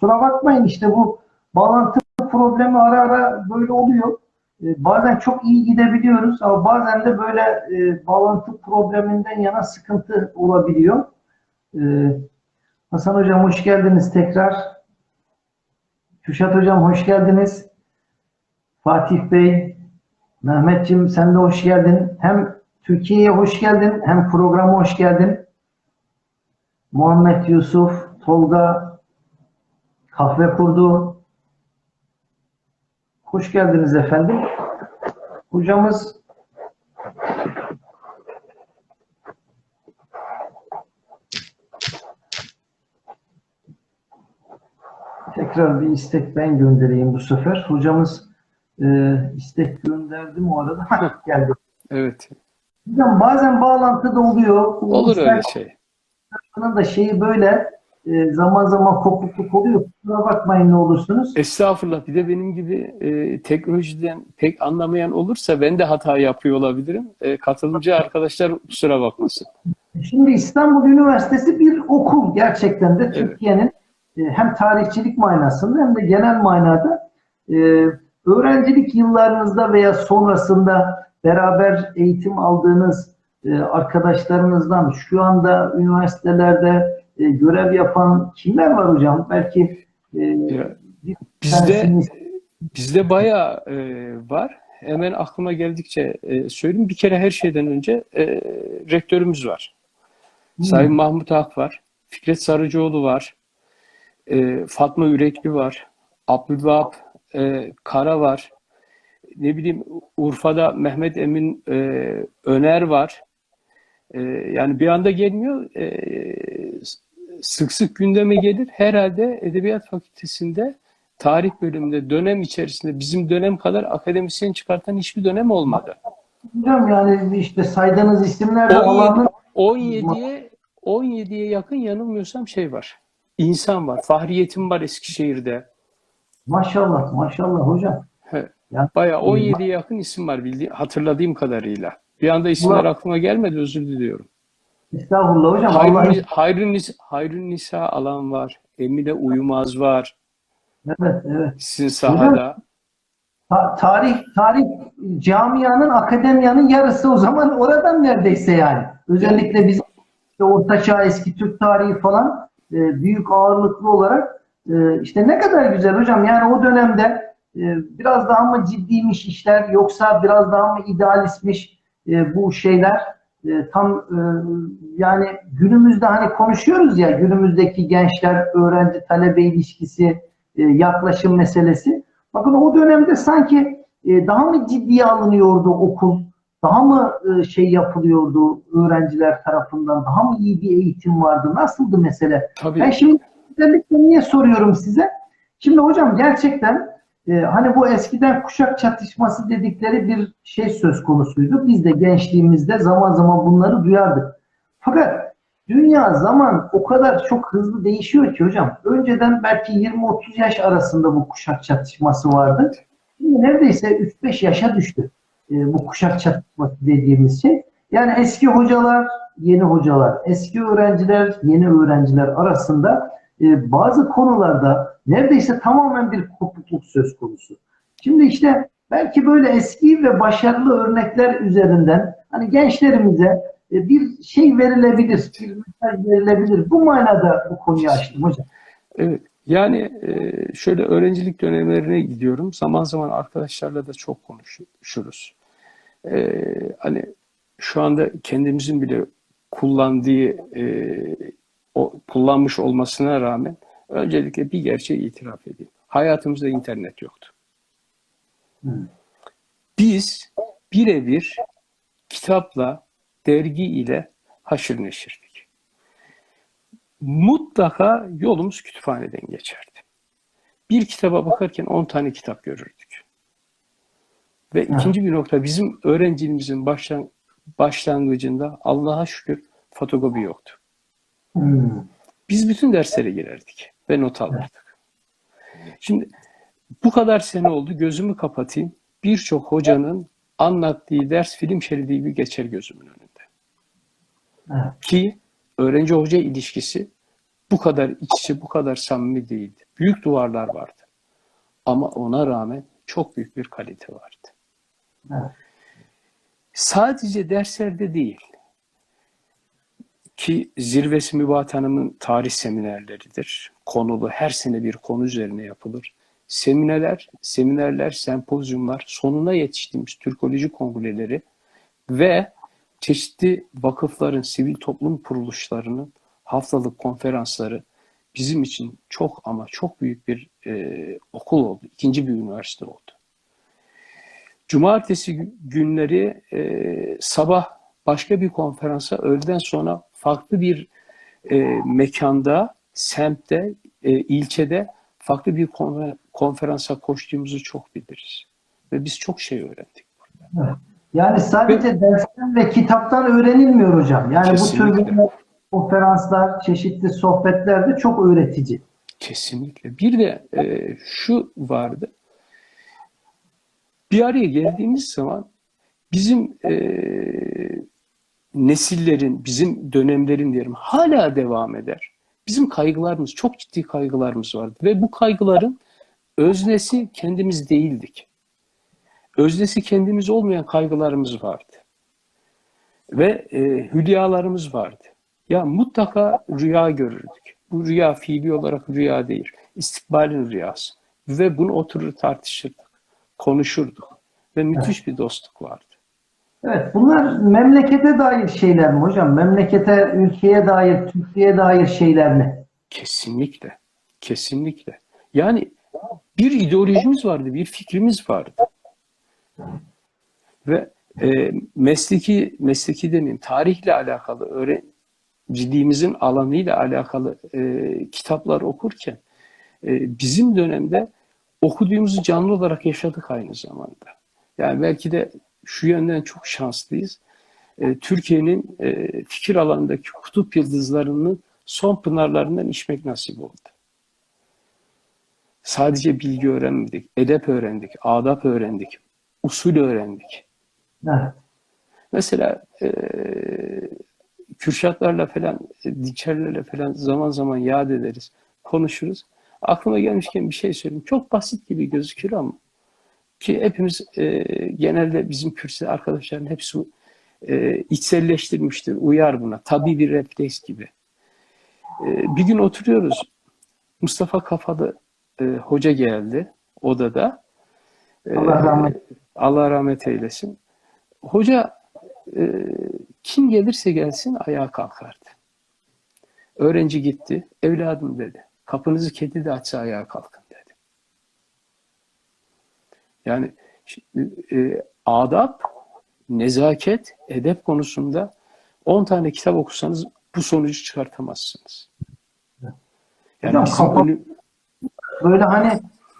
Kusura bakmayın işte bu bağlantı problemi ara ara böyle oluyor. E, bazen çok iyi gidebiliyoruz ama bazen de böyle e, bağlantı probleminden yana sıkıntı olabiliyor. E, Hasan Hocam hoş geldiniz tekrar. Kürşat Hocam hoş geldiniz. Fatih Bey, Mehmetciğim sen de hoş geldin. Hem Türkiye'ye hoş geldin hem programa hoş geldin. Muhammed Yusuf, Tolga, Kahve Kurdu. Hoş geldiniz efendim. Hocamız tekrar bir istek ben göndereyim bu sefer. Hocamız e, istek gönderdim o arada. Hah, geldi. Evet. Hocam bazen bağlantıda oluyor. Bu Olur öyle şey. Da şeyi böyle e, zaman zaman kopukluk oluyor. Kusura bakmayın ne olursunuz. Estağfurullah. Bir de benim gibi e, teknolojiden pek anlamayan olursa ben de hata yapıyor olabilirim. E, katılımcı arkadaşlar kusura bakmasın. Şimdi İstanbul Üniversitesi bir okul gerçekten de Türkiye'nin e, hem tarihçilik manasında hem de genel manada e, öğrencilik yıllarınızda veya sonrasında beraber eğitim aldığınız e, arkadaşlarınızdan şu anda üniversitelerde e, görev yapan kimler var hocam? Belki e, Ya, Bizde bizde bayağı e, var. Hemen aklıma geldikçe e, söyleyeyim. Bir kere her şeyden önce e, rektörümüz var. Sayın Mahmut Ak var. Fikret Sarıcıoğlu var. e, Fatma Ürekli var. Abdülvahap e, Kara var. Ne bileyim Urfa'da Mehmet Emin e, Öner var. E, yani bir anda gelmiyor. E, sık sık gündeme gelir. Herhalde Edebiyat Fakültesi'nde tarih bölümünde dönem içerisinde bizim dönem kadar akademisyen çıkartan hiçbir dönem olmadı. Hocam yani işte saydığınız isimler de 17 alanın 17'ye 17'ye yakın yanılmıyorsam şey var. İnsan var. Fahriyetim var Eskişehir'de. maşallah maşallah hocam. He. Ya- Bayağı 17'ye yakın isim var bildiğim, hatırladığım kadarıyla. Bir anda isimler aklıma gelmedi özür diliyorum. Estağfurullah hocam. Hayrun, Hayrun, Nisa, Nisa alan var. Emine Uyumaz var. evet evet. Sizin sahada. Ta- tarih tarih camianın akademiyanın yarısı o zaman oradan neredeyse yani. Özellikle bizim işte Orta Çağ eski Türk tarihi falan e, büyük ağırlıklı olarak e, işte ne kadar güzel hocam yani o dönemde e, biraz daha mı ciddiymiş işler yoksa biraz daha mı idealistmiş e, bu şeyler E, tam e, yani günümüzde hani konuşuyoruz ya günümüzdeki gençler öğrenci talebe ilişkisi e, yaklaşım meselesi. Bakın o dönemde sanki e, daha mı ciddiye alınıyordu okul? Daha mı e, şey yapılıyordu öğrenciler tarafından? Daha mı iyi bir eğitim vardı? Nasıldı mesele? Tabii. ben şimdi özellikle niye soruyorum size? Şimdi hocam gerçekten e, hani bu eskiden kuşak çatışması dedikleri bir şey söz konusuydu. Biz de gençliğimizde zaman zaman bunları duyardık. Fakat dünya zaman o kadar çok hızlı değişiyor ki hocam. Önceden belki 20-30 yaş arasında bu kuşak çatışması vardı. Şimdi neredeyse 3-5 yaşa düştü e, bu kuşak çatışması dediğimiz şey. Yani eski hocalar, yeni hocalar, eski öğrenciler, yeni öğrenciler arasında e, bazı konularda neredeyse tamamen bir kopukluk söz konusu. Şimdi işte belki böyle eski ve başarılı örnekler üzerinden hani gençlerimize e, bir şey verilebilir, bir mesaj verilebilir. Bu manada bu konuyu açtım hocam. Evet. Yani e, şöyle öğrencilik dönemlerine gidiyorum. Zaman zaman arkadaşlarla da çok konuşuruz. E, hani şu anda kendimizin bile kullandığı kullanmış olmasına rağmen öncelikle bir gerçeği itiraf edeyim. Hayatımızda internet yoktu. Biz birebir kitapla, dergi ile haşır neşirdik. Mutlaka yolumuz kütüphaneden geçerdi. Bir kitaba bakarken 10 tane kitap görürdük. Ve ikinci bir nokta bizim öğrenciliğimizin başlan, başlangıcında Allah'a şükür fotokopi yoktu. Hmm. Biz bütün derslere girerdik ve not alırdık. Şimdi bu kadar sene oldu gözümü kapatayım. Birçok hocanın anlattığı ders film şeridi gibi geçer gözümün önünde. Evet. Ki öğrenci hoca ilişkisi bu kadar iç içe, bu kadar samimi değildi. Büyük duvarlar vardı. Ama ona rağmen çok büyük bir kalite vardı. Evet. Sadece derslerde değil ki zirvesi Mübat Hanım'ın tarih seminerleridir. Konulu her sene bir konu üzerine yapılır. Seminerler, seminerler, sempozyumlar, sonuna yetiştiğimiz Türkoloji kongreleri ve çeşitli vakıfların, sivil toplum kuruluşlarının haftalık konferansları bizim için çok ama çok büyük bir e, okul oldu. İkinci bir üniversite oldu. Cumartesi gü- günleri e, sabah başka bir konferansa, öğleden sonra farklı bir e, mekanda, semtte, e, ilçede farklı bir konfer- konferansa koştuğumuzu çok biliriz. Ve biz çok şey öğrendik. Yani sadece dersten ve kitaptan öğrenilmiyor hocam. Yani bu Kesinlikle. tür böyle konferanslar, çeşitli sohbetler de çok öğretici. Kesinlikle. Bir de e, şu vardı. Bir araya geldiğimiz zaman bizim e, nesillerin, bizim dönemlerin diyelim hala devam eder. Bizim kaygılarımız, çok ciddi kaygılarımız vardı. Ve bu kaygıların öznesi kendimiz değildik. Öznesi kendimiz olmayan kaygılarımız vardı. Ve e, hülyalarımız vardı. Ya mutlaka rüya görürdük. Bu rüya fiili olarak rüya değil. İstikbalin rüyası. Ve bunu oturur tartışırdık. Konuşurduk. Ve müthiş bir dostluk vardı. Evet, bunlar memlekete dair şeyler mi hocam? Memlekete, ülkeye dair, Türkiye'ye dair şeyler mi? Kesinlikle. Kesinlikle. Yani bir ideolojimiz vardı, bir fikrimiz vardı. Ve e, mesleki, mesleki demeyeyim, tarihle alakalı, öğrenciliğimizin alanıyla alakalı e, kitaplar okurken e, bizim dönemde okuduğumuzu canlı olarak yaşadık aynı zamanda. Yani belki de şu yönden çok şanslıyız. E, Türkiye'nin e, fikir alanındaki kutup yıldızlarının son pınarlarından içmek nasip oldu. Sadece bilgi öğrenmedik, edep öğrendik, adap öğrendik, usul öğrendik. Evet. Mesela e, Kürşatlarla falan, Dinçerlerle falan zaman zaman yad ederiz, konuşuruz. Aklıma gelmişken bir şey söyleyeyim. Çok basit gibi gözükür ama ki hepimiz e, genelde bizim kürsü arkadaşların hepsi e, içselleştirmiştir, uyar buna. Tabii bir refleks gibi. E, bir gün oturuyoruz. Mustafa Kafalı e, hoca geldi odada. E, Allah rahmet Allah rahmet eylesin. Hoca e, kim gelirse gelsin ayağa kalkardı. Öğrenci gitti. Evladım dedi. Kapınızı kedi de açsa ayağa kalkın. Yani şimdi, e, adap, nezaket, edep konusunda 10 tane kitap okusanız bu sonucu çıkartamazsınız. Yani bizim kafa- önü- Böyle hani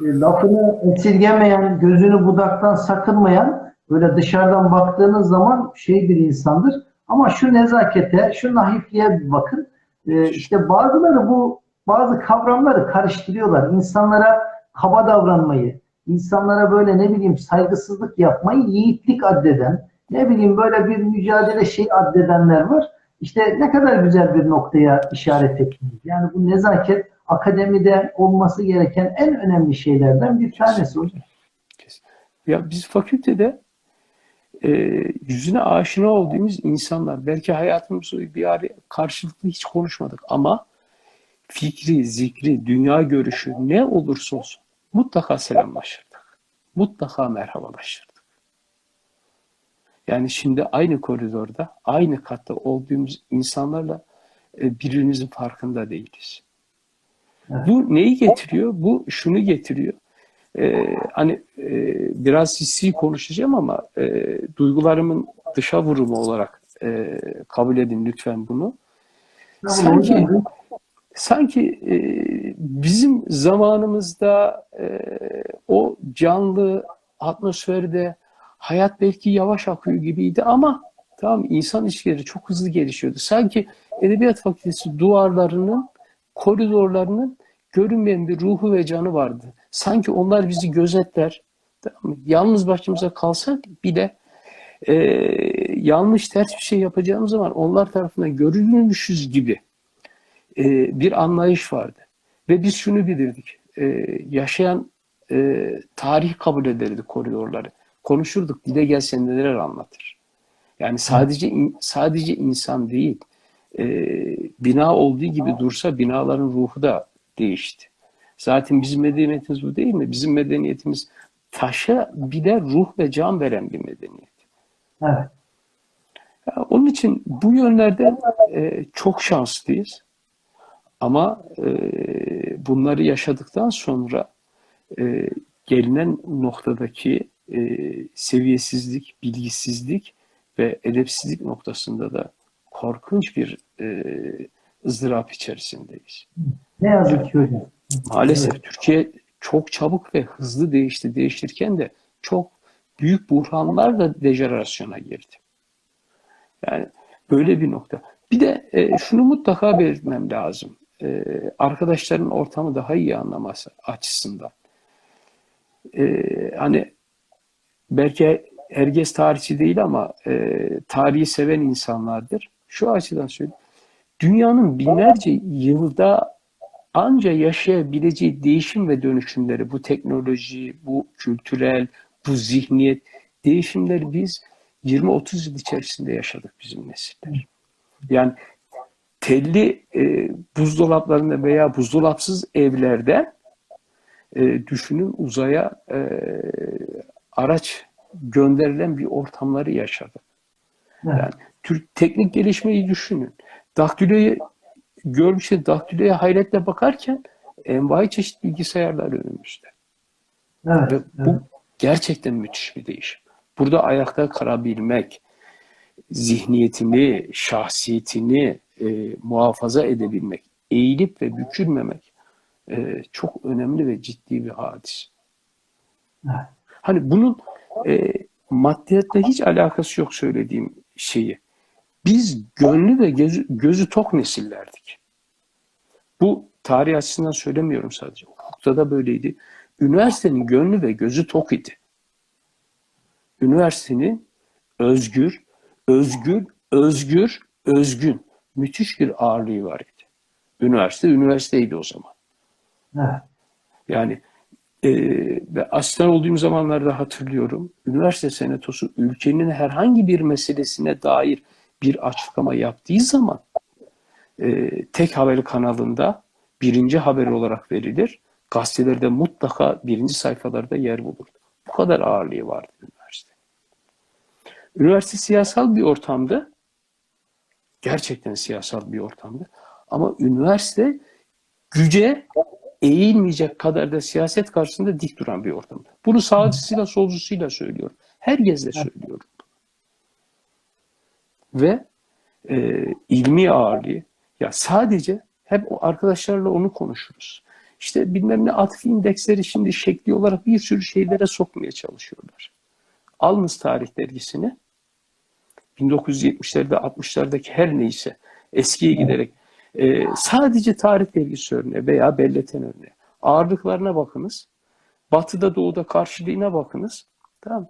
e, lafını esirgemeyen, gözünü budaktan sakınmayan, böyle dışarıdan baktığınız zaman şey bir insandır. Ama şu nezakete, şu naifliğe bir bakın. E, işte bazıları bu bazı kavramları karıştırıyorlar. İnsanlara kaba davranmayı, insanlara böyle ne bileyim saygısızlık yapmayı yiğitlik addeden, ne bileyim böyle bir mücadele şey addedenler var. İşte ne kadar güzel bir noktaya işaret ettiniz. Yani bu nezaket akademide olması gereken en önemli şeylerden bir tanesi hocam. Ya biz fakültede e, yüzüne aşina olduğumuz insanlar belki hayatımız boyu bir ara karşılıklı hiç konuşmadık ama fikri, zikri, dünya görüşü ne olursa olsun mutlaka selamlaşırdık. Mutlaka merhabalaşırdık. Yani şimdi aynı koridorda, aynı katta olduğumuz insanlarla e, birbirimizin farkında değiliz. Evet. Bu neyi getiriyor? Bu şunu getiriyor. Ee, hani e, biraz hissi konuşacağım ama e, duygularımın dışa vurumu olarak e, kabul edin lütfen bunu. Sanki sanki e, bizim zamanımızda e, o canlı atmosferde hayat belki yavaş akıyor gibiydi ama tamam insan ilişkileri çok hızlı gelişiyordu. Sanki Edebiyat Fakültesi duvarlarının, koridorlarının görünmeyen bir ruhu ve canı vardı. Sanki onlar bizi gözetler. Tamam mı? Yalnız başımıza kalsak bile e, yanlış ters bir şey yapacağımız zaman onlar tarafından görülmüşüz gibi e, bir anlayış vardı. Ve biz şunu bilirdik. E, yaşayan e, tarih kabul ederdik koridorları. Konuşurduk. Dile gelse neler anlatır. Yani sadece sadece insan değil. e, bina olduğu gibi dursa binaların ruhu da değişti. Zaten bizim medeniyetimiz bu değil mi? Bizim medeniyetimiz taşa bir de ruh ve can veren bir medeniyet. Evet. Ya Onun için bu yönlerde e, çok şanslıyız. Ama e, bunları yaşadıktan sonra e, gelinen noktadaki e, seviyesizlik, bilgisizlik ve edepsizlik noktasında da korkunç bir e, ızdırap içerisindeyiz. Ne yazık ki hocam. Maalesef Türkiye çok çabuk ve hızlı değişti. Değiştirirken de çok büyük buhranlarla dejenerasyona girdi. Yani böyle bir nokta. Bir de e, şunu mutlaka belirtmem lazım. E, arkadaşların ortamı daha iyi anlaması açısından. E, hani belki herkes tarihçi değil ama e, tarihi seven insanlardır. Şu açıdan söyleyeyim. Dünyanın binlerce yılda anca yaşayabileceği değişim ve dönüşümleri, bu teknoloji, bu kültürel, bu zihniyet değişimleri biz 20-30 yıl içerisinde yaşadık bizim nesiller. Yani telli e, buzdolaplarında veya buzdolapsız evlerde e, düşünün uzaya e, araç gönderilen bir ortamları yaşadık. Evet. Yani Türk teknik gelişmeyi düşünün. Daktiloyu görmüşse daktiloya hayretle bakarken envai çeşit bilgisayarlar önümüzde. Evet. Ve evet. bu gerçekten müthiş bir değişim. Burada ayakta kalabilmek, zihniyetini, şahsiyetini e, muhafaza edebilmek, eğilip ve bükülmemek e, çok önemli ve ciddi bir hadis. Evet. Hani bunun e, maddiyatla hiç alakası yok söylediğim şeyi. Biz gönlü ve gözü, gözü tok nesillerdik. Bu tarih açısından söylemiyorum sadece. Hukukta da böyleydi. Üniversitenin gönlü ve gözü tok idi. Üniversitenin özgür, özgür, özgür, özgün, müthiş bir ağırlığı var idi. Üniversite, üniversiteydi o zaman. Evet. Yani e, ve asistan olduğum zamanlarda hatırlıyorum. Üniversite senatosu ülkenin herhangi bir meselesine dair bir açıklama yaptığı zaman e, tek haber kanalında birinci haber olarak verilir. Gazetelerde mutlaka birinci sayfalarda yer bulur. Bu kadar ağırlığı vardı üniversite. Üniversite siyasal bir ortamdı. Gerçekten siyasal bir ortamdı. Ama üniversite güce eğilmeyecek kadar da siyaset karşısında dik duran bir ortamda. Bunu sağcısıyla solcusuyla söylüyorum. Herkesle söylüyorum. Ve e, ilmi ağırlığı ya sadece hep o arkadaşlarla onu konuşuruz. İşte bilmem ne atıf indeksleri şimdi şekli olarak bir sürü şeylere sokmaya çalışıyorlar. Alınız Tarih dergisini 1970'lerde 60'lardaki her neyse eskiye giderek e, sadece tarih dergisi örneği veya belleten örneği. Ağırlıklarına bakınız. Batıda doğuda karşılığına bakınız. Tamam?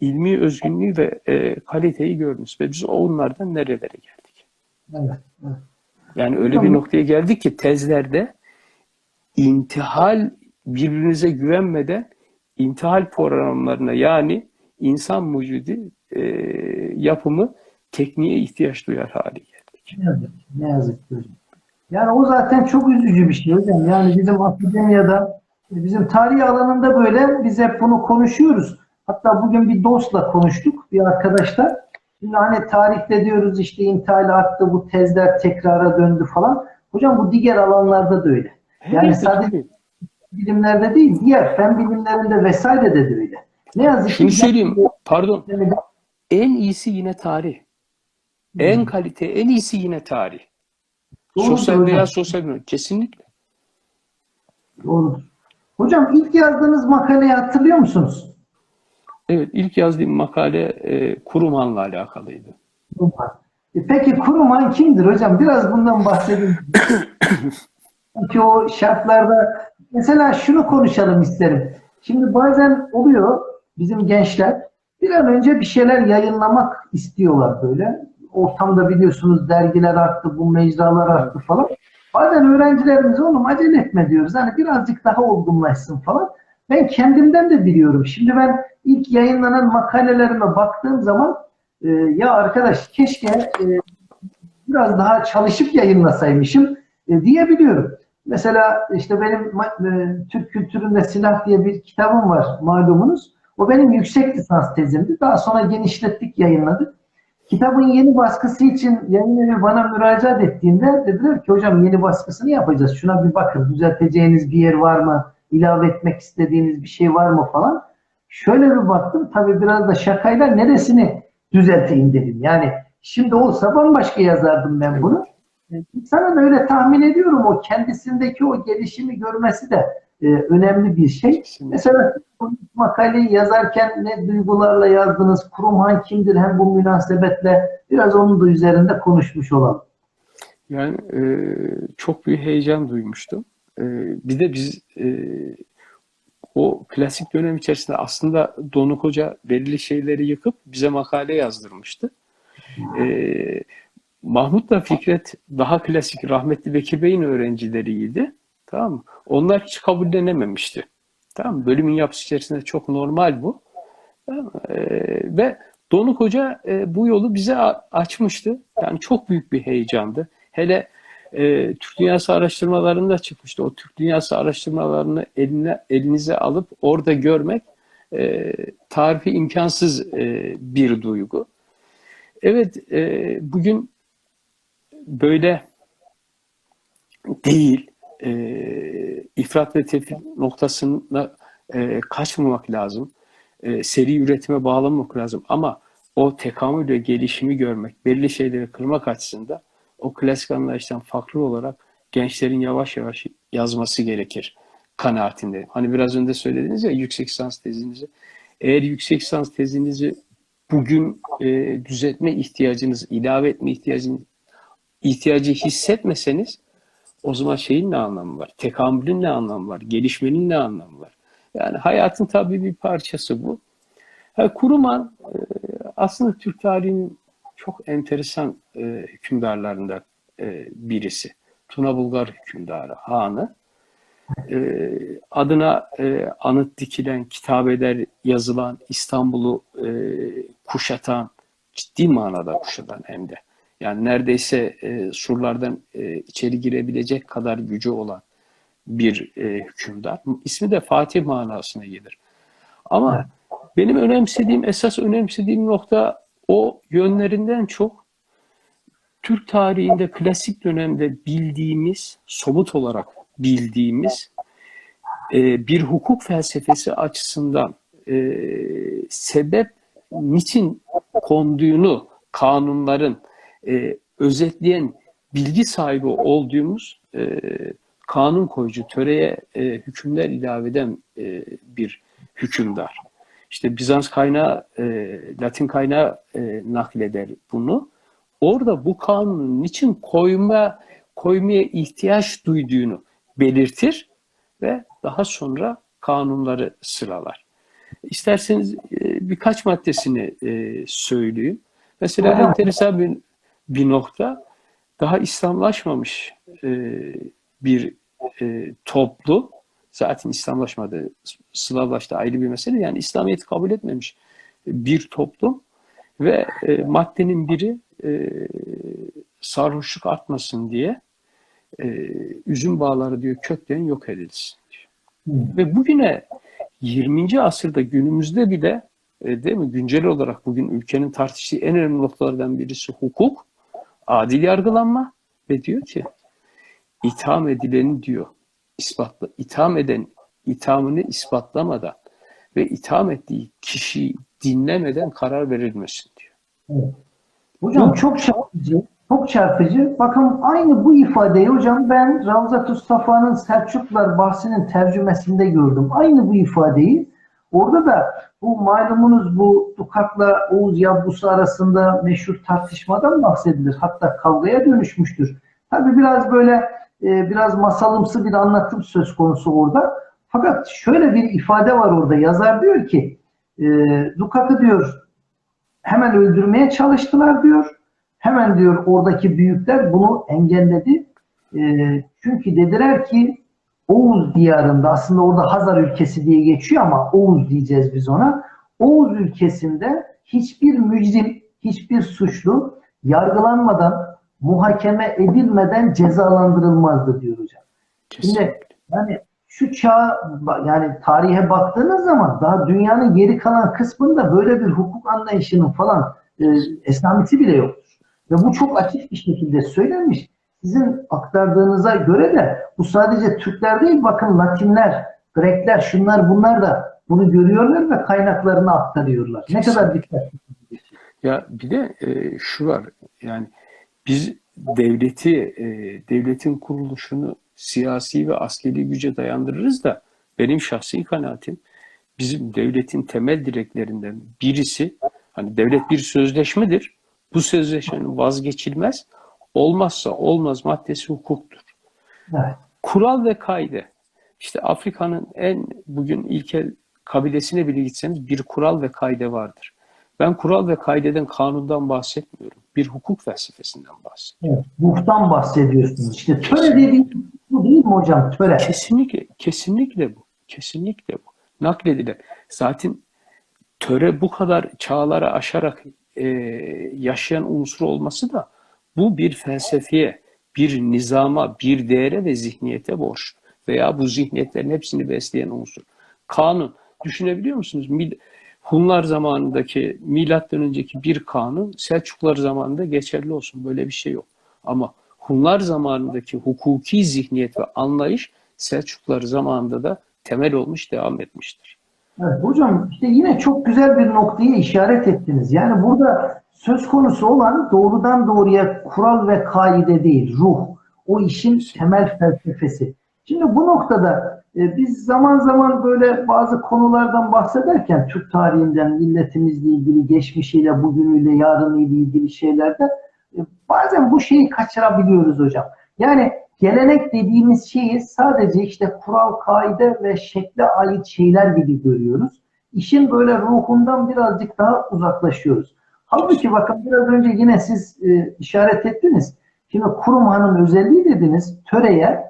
İlmi özgünlüğü ve e, kaliteyi görünüz. Ve biz onlardan nerelere geldik? Evet. evet. Yani öyle bir Tamam. noktaya geldik ki tezlerde intihal birbirinize güvenmeden intihal programlarına yani insan mucidi e, yapımı tekniğe ihtiyaç duyar hale geldik. Ne yazık, ki, ne yazık ki hocam. Yani o zaten çok üzücü bir şey hocam. Yani bizim akademiyada, bizim tarih alanında böyle biz hep bunu konuşuyoruz. Hatta bugün bir dostla konuştuk, bir arkadaşla. Şimdi hani tarihte diyoruz işte intihal arttı, bu tezler tekrara döndü falan. Hocam bu diğer alanlarda da öyle. Yani Evet, sadece tabii. bilimlerde değil, diğer fen bilimlerinde vesaire de, de öyle. Ne yazık Şunu ki söyleyeyim, pardon. En iyisi yine tarih. En kalite, en iyisi yine tarih. Doğrudur sosyal veya sosyal bilim. Kesinlikle. Doğrudur. Hocam ilk yazdığınız makaleyi hatırlıyor musunuz? Evet, ilk yazdığım makale e, Kuruman'la alakalıydı. E Peki Kuruman kimdir hocam? Biraz bundan bahsedin. Çünkü o şartlarda mesela şunu konuşalım isterim. Şimdi bazen oluyor bizim gençler bir an önce bir şeyler yayınlamak istiyorlar böyle. Ortamda biliyorsunuz dergiler arttı, bu mecralar arttı falan. Bazen öğrencilerimize oğlum acele etme diyoruz. Hani birazcık daha olgunlaşsın falan. Ben kendimden de biliyorum. Şimdi ben ilk yayınlanan makalelerime baktığım zaman e, ya arkadaş keşke e, biraz daha çalışıp yayınlasaymışım e, diyebiliyorum. Mesela işte benim e, Türk kültüründe silah diye bir kitabım var malumunuz. O benim yüksek lisans tezimdi. Daha sonra genişlettik, yayınladık. Kitabın yeni baskısı için yayın evi bana müracaat ettiğinde dediler ki hocam yeni baskısını yapacağız. Şuna bir bakın. Düzelteceğiniz bir yer var mı? İlave etmek istediğiniz bir şey var mı falan. Şöyle bir baktım. Tabii biraz da şakayla neresini düzelteyim dedim. Yani şimdi olsa bambaşka yazardım ben bunu. İnsanın öyle tahmin ediyorum o kendisindeki o gelişimi görmesi de e, önemli bir şey. Kesinlikle. Mesela bu makaleyi yazarken ne duygularla yazdınız? Kurumhan kimdir? Hem bu münasebetle biraz onun da üzerinde konuşmuş olalım. Yani e, çok büyük heyecan duymuştum. E, bir de biz e, o klasik dönem içerisinde aslında Donuk Hoca belirli şeyleri yıkıp bize makale yazdırmıştı. E, Mahmut'la Fikret daha klasik rahmetli Bekir Bey'in öğrencileriydi. Tamam mı? Onlar hiç kabullenememişti. Tamam mı? Bölümün yapısı içerisinde çok normal bu. Tamam? E, ve Donuk Hoca e, bu yolu bize açmıştı. Yani çok büyük bir heyecandı. Hele e, Türk Dünyası araştırmalarında çıkmıştı. O Türk Dünyası araştırmalarını eline elinize alıp orada görmek e, tarifi imkansız e, bir duygu. Evet, e, bugün böyle değil. E, ifrat ve tefrit noktasına e, kaçmamak lazım. E, seri üretime bağlamak lazım. Ama o tekamül ve gelişimi görmek, belli şeyleri kırmak açısından o klasik anlayıştan farklı olarak gençlerin yavaş yavaş yazması gerekir kanaatindeyim. Hani biraz önce söylediniz ya yüksek lisans tezinizi. Eğer yüksek lisans tezinizi bugün e, düzeltme ihtiyacınız, ilave etme ihtiyacınız, ihtiyacı hissetmeseniz o zaman şeyin ne anlamı var? Tekamülün ne anlamı var? Gelişmenin ne anlamı var? Yani hayatın tabii bir parçası bu. Ha, Kuruman e, aslında Türk tarihinin çok enteresan e, hükümdarlarından e, birisi. Tuna Bulgar hükümdarı, Hanı. Adına anıt dikilen, kitabeler yazılan, İstanbul'u kuşatan, ciddi manada kuşatan hem de. Yani neredeyse e, surlardan e, içeri girebilecek kadar gücü olan bir e, hükümdar. İsmi de Fatih manasına gelir. Ama benim önemsediğim, esas önemsediğim nokta o yönlerinden çok Türk tarihinde klasik dönemde bildiğimiz, somut olarak bildiğimiz e, bir hukuk felsefesi açısından e, sebep niçin konduğunu kanunların e, özetleyen bilgi sahibi olduğumuz e, kanun koyucu, töreye e, hükümler ilave eden e, bir hükümdar. İşte Bizans kaynağı, e, Latin kaynağı e, nakleder bunu. Orada bu kanunun niçin koyma koymaya ihtiyaç duyduğunu belirtir ve daha sonra kanunları sıralar. İsterseniz e, birkaç maddesini e, söyleyeyim. Mesela enteresan bir, bir nokta daha İslamlaşmamış e, bir e, toplu zaten İslamlaşmadı, Slavlaştı ayrı bir mesele. Yani İslamiyet'i kabul etmemiş bir toplum ve e, maddenin biri e, sarhoşluk artmasın diye e, üzüm bağları diyor kökten yok edilsin. diyor. Ve bugüne 20. asırda günümüzde bile e, değil mi güncel olarak bugün ülkenin tartıştığı en önemli noktalardan birisi hukuk, adil yargılanma ve diyor ki itham edileni diyor ispatla itham eden ithamını ispatlamadan ve itham ettiği kişiyi dinlemeden karar verilmesin diyor. Hocam çok çarpıcı, çok çarpıcı. Bakın aynı bu ifadeyi hocam ben Ravzat-ı Safa'nın Selçuklular bahsinin tercümesinde gördüm. Aynı bu ifadeyi. Orada da bu malumunuz bu Dukak'la Oğuz Yabbusu arasında meşhur tartışmadan bahsedilir. Hatta kavgaya dönüşmüştür. Tabi biraz böyle e, biraz masalımsı bir anlatım söz konusu orada. Fakat şöyle bir ifade var orada. Yazar diyor ki e, Dukak'ı diyor hemen öldürmeye çalıştılar diyor. Hemen diyor oradaki büyükler bunu engelledi. E, çünkü dediler ki Oğuz diyarında aslında orada Hazar ülkesi diye geçiyor ama Oğuz diyeceğiz biz ona. Oğuz ülkesinde hiçbir mücrim, hiçbir suçlu yargılanmadan, muhakeme edilmeden cezalandırılmazdı diyor hocam. Şimdi yani şu çağ yani tarihe baktığınız zaman daha dünyanın geri kalan kısmında böyle bir hukuk anlayışının falan e, esamesi bile yoktur. Ve bu çok açık bir şekilde söylenmiş. Sizin aktardığınıza göre de bu sadece Türkler değil bakın Latinler, Grekler şunlar bunlar da bunu görüyorlar ve kaynaklarını aktarıyorlar. Ne kadar dikkat Ya bir de e, şu var yani biz devleti e, devletin kuruluşunu siyasi ve askeri güce dayandırırız da benim şahsi kanaatim bizim devletin temel direklerinden birisi hani devlet bir sözleşmedir. Bu sözleşmenin vazgeçilmez olmazsa olmaz maddesi hukuktur. Evet. Kural ve kaide. İşte Afrika'nın en bugün ilkel kabilesine bile gitseniz bir kural ve kaide vardır. Ben kural ve kaideden, kanundan bahsetmiyorum. Bir hukuk felsefesinden bahsediyorum. Evet, ruhtan bahsediyorsunuz. İşte töre dediğiniz bu değil mi hocam? Töre. Kesinlikle, kesinlikle bu. Kesinlikle bu. Nakledilen. Zaten töre bu kadar çağları aşarak e, yaşayan unsur olması da bu bir felsefeye, bir nizama, bir değere ve zihniyete borç. Veya bu zihniyetlerin hepsini besleyen unsur. Kanun. Düşünebiliyor musunuz? Hunlar zamanındaki, milattan önceki bir kanun Selçuklular zamanında geçerli olsun. Böyle bir şey yok. Ama Hunlar zamanındaki hukuki zihniyet ve anlayış Selçuklular zamanında da temel olmuş, devam etmiştir. Evet, hocam işte yine çok güzel bir noktaya işaret ettiniz. Yani burada söz konusu olan doğrudan doğruya kural ve kaide değil, ruh. O işin temel felsefesi. Şimdi bu noktada e, biz zaman zaman böyle bazı konulardan bahsederken Türk tarihinden, milletimizle ilgili, geçmişiyle, bugünüyle, yarınıyla ilgili şeylerde e, bazen bu şeyi kaçırabiliyoruz hocam. Yani gelenek dediğimiz şeyi sadece işte kural, kaide ve şekle ait şeyler gibi görüyoruz. İşin böyle ruhundan birazcık daha uzaklaşıyoruz. Halbuki bakın biraz önce yine siz e, işaret ettiniz. Şimdi kurum özelliği dediniz. Töreye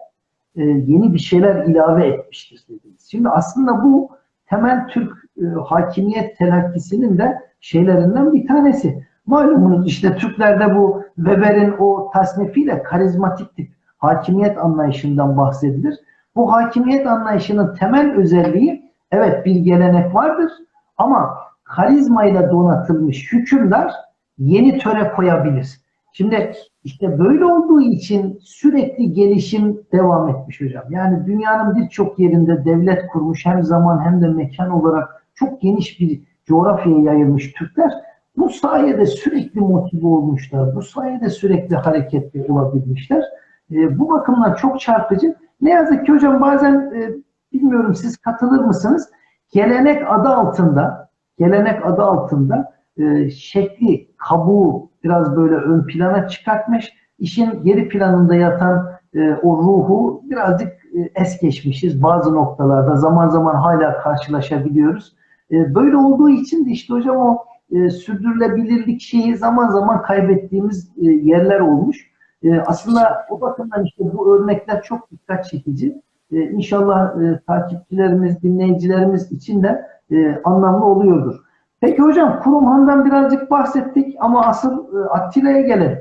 e, yeni bir şeyler ilave etmiştir dediniz. Şimdi aslında bu temel Türk e, hakimiyet telakkisinin de şeylerinden bir tanesi. Malumunuz işte Türklerde bu Weber'in o tasnifiyle karizmatik tip hakimiyet anlayışından bahsedilir. Bu hakimiyet anlayışının temel özelliği evet bir gelenek vardır ama karizmayla donatılmış hükümdar yeni töre koyabilir. Şimdi işte böyle olduğu için sürekli gelişim devam etmiş hocam. Yani dünyanın birçok yerinde devlet kurmuş hem zaman hem de mekan olarak çok geniş bir coğrafyaya yayılmış Türkler bu sayede sürekli motive olmuşlar. Bu sayede sürekli hareketli olabilmişler. E, bu bakımdan çok çarpıcı. Ne yazık ki hocam bazen e, bilmiyorum siz katılır mısınız? Gelenek adı altında gelenek adı altında e, şekli, kabuğu biraz böyle ön plana çıkartmış. İşin geri planında yatan e, o ruhu birazcık e, es geçmişiz. Bazı noktalarda zaman zaman hala karşılaşabiliyoruz. E, böyle olduğu için de işte hocam o e, sürdürülebilirlik şeyi zaman zaman kaybettiğimiz e, yerler olmuş. E, aslında o bakımdan işte bu örnekler çok dikkat çekici. E, inşallah e, takipçilerimiz, dinleyicilerimiz için de e, anlamlı oluyordur. Peki hocam Kurumhan'dan birazcık bahsettik ama asıl e, Attila'ya gelelim.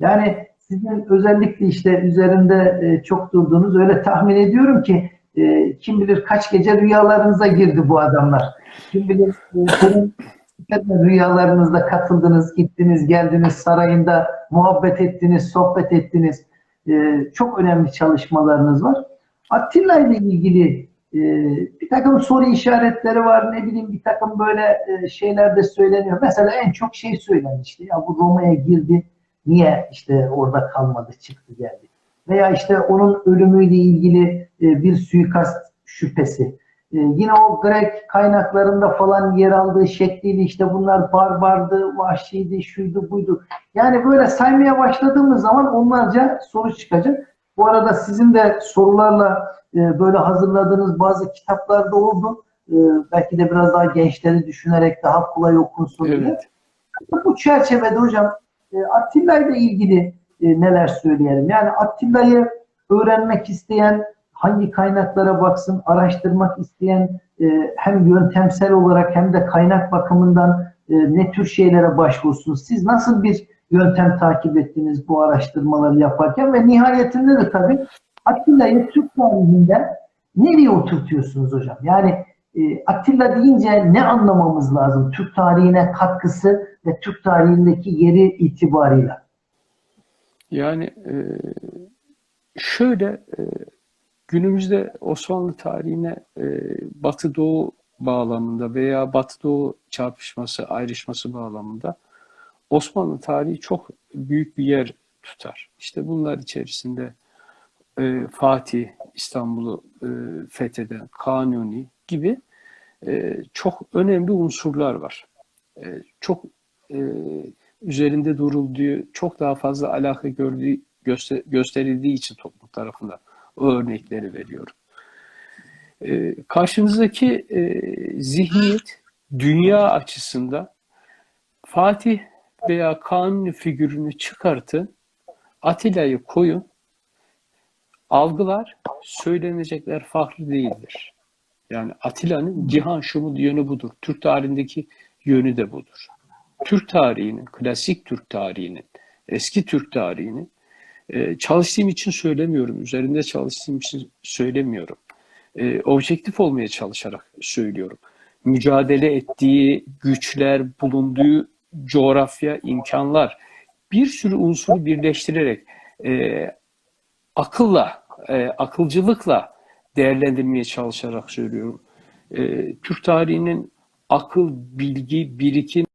Yani sizin özellikle işte üzerinde e, çok durduğunuz öyle tahmin ediyorum ki e, kim bilir kaç gece rüyalarınıza girdi bu adamlar. Kim bilir e, rüyalarınızda katıldınız, gittiniz, geldiniz sarayında muhabbet ettiniz, sohbet ettiniz. E, çok önemli çalışmalarınız var. Attila ile ilgili e, bir takım soru işaretleri var. Ne bileyim bir takım böyle e, şeyler de söyleniyor. Mesela en çok şey söylenmişti. Ya bu Roma'ya girdi. Niye işte orada kalmadı, çıktı geldi. Veya işte onun ölümüyle ilgili e, bir suikast şüphesi. E, yine o Grek kaynaklarında falan yer aldığı şekliyle işte bunlar barbardı, vahşiydi, şuydu buydu. Yani böyle saymaya başladığımız zaman onlarca soru çıkacak. Bu arada sizin de sorularla e, böyle hazırladığınız bazı kitaplar da oldu. E, belki de biraz daha gençleri düşünerek daha kolay okunsun diye. Evet. Bu çerçevede hocam e, Atilla ile ilgili e, neler söyleyelim. Yani Atilla'yı öğrenmek isteyen hangi kaynaklara baksın, araştırmak isteyen e, hem yöntemsel olarak hem de kaynak bakımından e, ne tür şeylere başvursun? Siz nasıl bir yöntem takip ettiniz bu araştırmaları yaparken ve nihayetinde de tabii Atilla'yı Türk tarihinde nereye oturtuyorsunuz hocam? Yani e, Attila deyince ne anlamamız lazım? Türk tarihine katkısı ve Türk tarihindeki yeri itibarıyla. Yani e, şöyle e, günümüzde Osmanlı tarihine e, Batı Doğu bağlamında veya Batı Doğu çarpışması, ayrışması bağlamında Osmanlı tarihi çok büyük bir yer tutar. İşte bunlar içerisinde e, Fatih, İstanbul'u e, fetheden, Kanuni gibi e, çok önemli unsurlar var. E, çok e, üzerinde durulduğu, çok daha fazla alaka gördüğü, göster, gösterildiği için toplum tarafından o örnekleri veriyorum. E, karşınızdaki e, zihniyet dünya açısında Fatih veya Kanuni figürünü çıkartın, Atilla'yı koyun, algılar, söylenecekler farklı değildir. Yani Atilla'nın cihan şumu yönü budur. Türk tarihindeki yönü de budur. Türk tarihinin, klasik Türk tarihinin, eski Türk tarihinin e, çalıştığım için söylemiyorum, üzerinde çalıştığım için söylemiyorum. E, objektif olmaya çalışarak söylüyorum. Mücadele ettiği güçler, bulunduğu coğrafya, imkanlar, bir sürü unsuru birleştirerek e, akılla, e, akılcılıkla değerlendirmeye çalışarak söylüyorum. E, Türk tarihinin akıl, bilgi, birikim